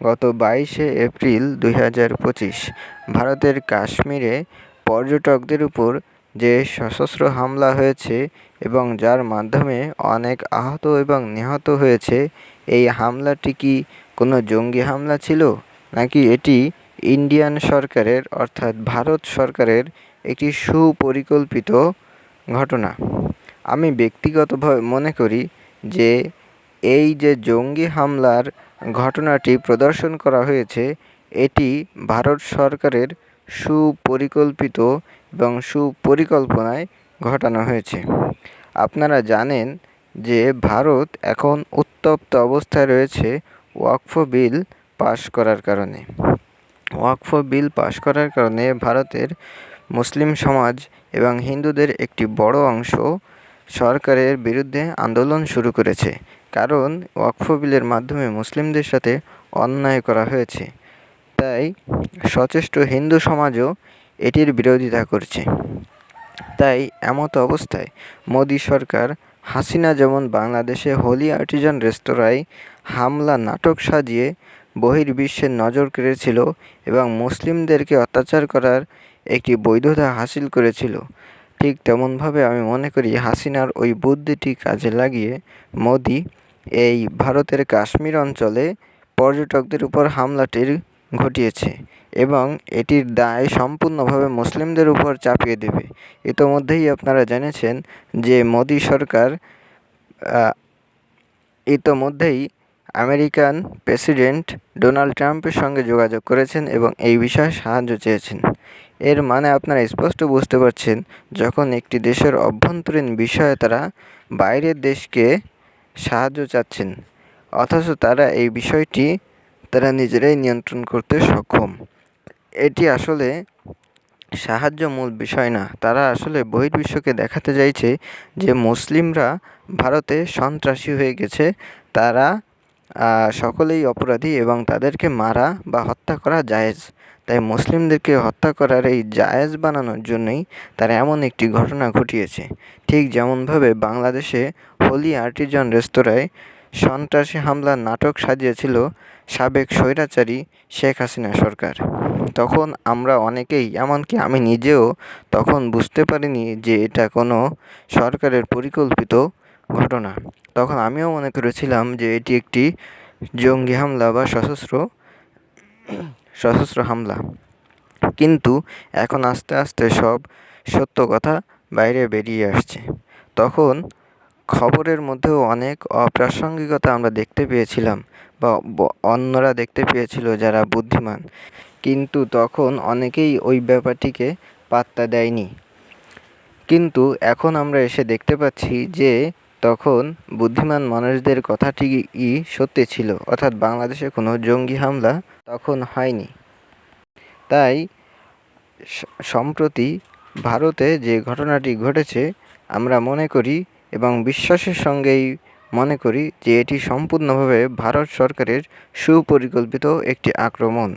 গত বাইশে এপ্রিল দুই হাজার পঁচিশ ভারতের কাশ্মীরে পর্যটকদের উপর যে সশস্ত্র হামলা হয়েছে এবং যার মাধ্যমে অনেক আহত এবং নিহত হয়েছে, এই হামলাটি কি কোনো জঙ্গি হামলা ছিল? নাকি এটি ইন্ডিয়ান সরকারের অর্থাৎ ভারত সরকারের একটি সুপরিকল্পিত ঘটনা? আমি ব্যক্তিগতভাবে মনে করি যে এই যে জঙ্গি হামলার ঘটনাটি প্রদর্শন করা হয়েছে। এটি ভারত সরকারের সুপরিকল্পিত এবং সুপরিকল্পনায় ঘটানো হয়েছে। আপনারা জানেন যে ভারত এখন উত্তপ্ত অবস্থায় রয়েছে ওয়াকফ বিল পাশ করার কারণে। ওয়াকফ বিল পাশ করার কারণে ভারতের মুসলিম সমাজ এবং হিন্দুদের একটি বড় অংশ সরকারের বিরুদ্ধে আন্দোলন শুরু করেছে। কারণ ওয়াকফ বিলের মাধ্যমে মুসলিমদের সাথে অন্যায় করা হয়েছে। তাই সচেষ্ট হিন্দু সমাজও এটির বিরোধিতা করছে। তাই এমত অবস্থায় মোদী সরকার হাসিনা যেমন বাংলাদেশে হোলি আর্টিজান রেস্তোরাঁয় হামলা, নাটক সাজিয়ে বহির্বিশ্বের নজর কেড়েছিল এবং মুসলিমদেরকে অত্যাচার করার একটি বৈধতা হাসিল করেছিল, ঠিক তেমনভাবে আমি মনে করি হাসিনার ওই বুদ্ধিটি কাজে লাগিয়ে মোদি এই ভারতের কাশ্মীর অঞ্চলে পর্যটকদের উপর হামলাটির ঘটিয়েছে এবং এটির দায় সম্পূর্ণভাবে মুসলিমদের উপর চাপিয়ে দেবে। ইতোমধ্যেই আপনারা জেনেছেন যে মোদি সরকার ইতোমধ্যেই আমেরিকান প্রেসিডেন্ট ডোনাল্ড ট্রাম্পের সঙ্গে যোগাযোগ করেছেন এবং এই বিষয়ে সাহায্য চেয়েছেন। এর মানে আপনারা স্পষ্ট বুঝতে পারছেন, যখন একটি দেশের অভ্যন্তরীণ বিষয়ে তারা বাইরের দেশকে সাহায্য চাচ্ছেন। অথচ তারা এই বিষয়টি তারা নিজেরাই নিয়ন্ত্রণ করতে সক্ষম। এটি আসলে সাহায্য মূল বিষয় না। তারা আসলে বহির্বিশ্বকে দেখাতে চাইছে যে মুসলিমরা ভারতে সন্ত্রাসী হয়ে গেছে। তারা সকলেই অপরাধী এবং তাদেরকে মারা বা হত্যা করা জায়েজ। তাই মুসলিমদেরকে হত্যা করার এই জায়েজ বানানোর জন্যই তারা এমন একটি ঘটনা ঘটিয়েছে। ঠিক যেমনভাবে বাংলাদেশে হোলি আর্টিজান রেস্তোরাঁয় সন্ত্রাসী হামলার নাটক সাজিয়েছিল সাবেক স্বৈরাচারী শেখ হাসিনা সরকার। তখন আমরা অনেকেই, এমনকি আমি নিজেও তখন বুঝতে পারিনি যে এটা কোনো সরকারের পরিকল্পিত ঘটনা। তখন আমিও মনে করেছিলাম যে এটি একটি জঙ্গি হামলা বা সশস্ত্র সশস্ত্র হামলা। কিন্তু এখন আস্তে আস্তে সব সত্য কথা বাইরে বেরিয়ে আসছে। তখন খবরের মধ্যেও অনেক অপ্রাসঙ্গিকতা আমরা দেখতে পেয়েছিলাম বা অন্যরা দেখতে পেয়েছিল যারা বুদ্ধিমান। কিন্তু তখন অনেকেই ওই ব্যাপারটিকে পাত্তা দেয়নি। কিন্তু এখন আমরা এসে দেখতে পাচ্ছি যে তখন বুদ্ধিমান মানুষদের কথাটিই সত্যি ছিল, অর্থাৎ বাংলাদেশে কোনো জঙ্গি হামলা তখন হয়নি। তাই সম্প্রতি ভারতে যে ঘটনাটি ঘটেছে, আমরা মনে করি এবং বিশ্বাসের সঙ্গেই মনে করি যে এটি সম্পূর্ণভাবে ভারত সরকারের সুপরিকল্পিত একটি আক্রমণ।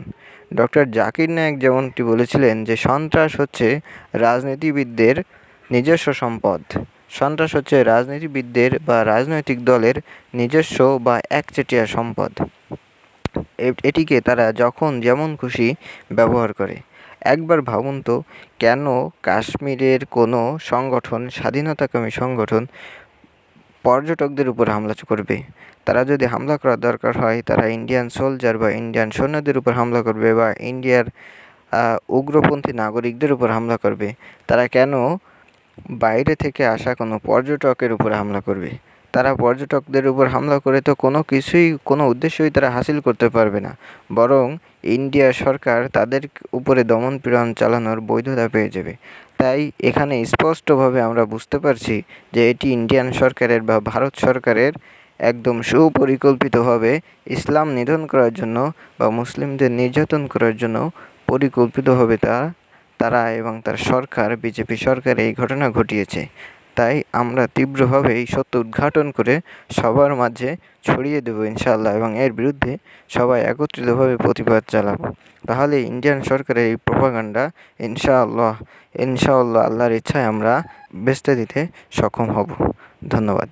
ডক্টর জাকির নায়েক যেমনটি বলেছিলেন যে, সন্ত্রাস হচ্ছে রাজনীতিবিদদের নিজস্ব সম্পদ। সন্ত্রাস হচ্ছে রাজনীতিবিদদের বা রাজনৈতিক দলের নিজস্ব বা একচেটিয়া সম্পদ। এটিকে তারা যখন যেমন খুশি ব্যবহার করে। একবার ভাবুন তো, কেন কাশ্মীরের কোনো সংগঠন স্বাধীনতাকামী সংগঠন পর্যটকদের উপর হামলা করবে? তারা যদি হামলা করার দরকার হয়, তারা ইন্ডিয়ান সোলজার বা ইন্ডিয়ান সৈন্যদের উপর হামলা করবে বা ইন্ডিয়ার উগ্রপন্থী নাগরিকদের উপর হামলা করবে। তারা কেন বাইরে থেকে আসা কোনো পর্যটকের উপর হামলা করবে। তারা পর্যটকদের উপর হামলা করে তো কোনো কিছুই, কোনো উদ্দেশ্যই তারা হাসিল করতে পারবে না। বরং ইন্ডিয়া সরকার তাদের উপরে দমন পীড়ন চালানোর বৈধতা পেয়ে যাবে। তাই এখানে স্পষ্টভাবে আমরা বুঝতে পারছি যে এটি ইন্ডিয়ান সরকারের বা ভারত সরকারের একদম সুপরিকল্পিতভাবে ইসলাম নিধন করার জন্য বা মুসলিমদের নির্যাতন করার জন্য পরিকল্পিতভাবে তা তারা এবং তার সরকার, বিজেপি সরকার এই ঘটনা ঘটিয়েছে। তাই আমরা তীব্রভাবে এই সত্য উদ্ঘাটন করে সবার মাঝে ছড়িয়ে দেবো ইনশাল্লাহ এবং এর বিরুদ্ধে সবাই একত্রিতভাবে প্রতিবাদ চালাবো তাহলে ইন্ডিয়ান সরকারের এই প্রোপাগান্ডা ইনশাআল্লাহ ইনশাআল্লাহ আল্লাহর ইচ্ছায় আমরা বেচতে দিতে সক্ষম হব। ধন্যবাদ।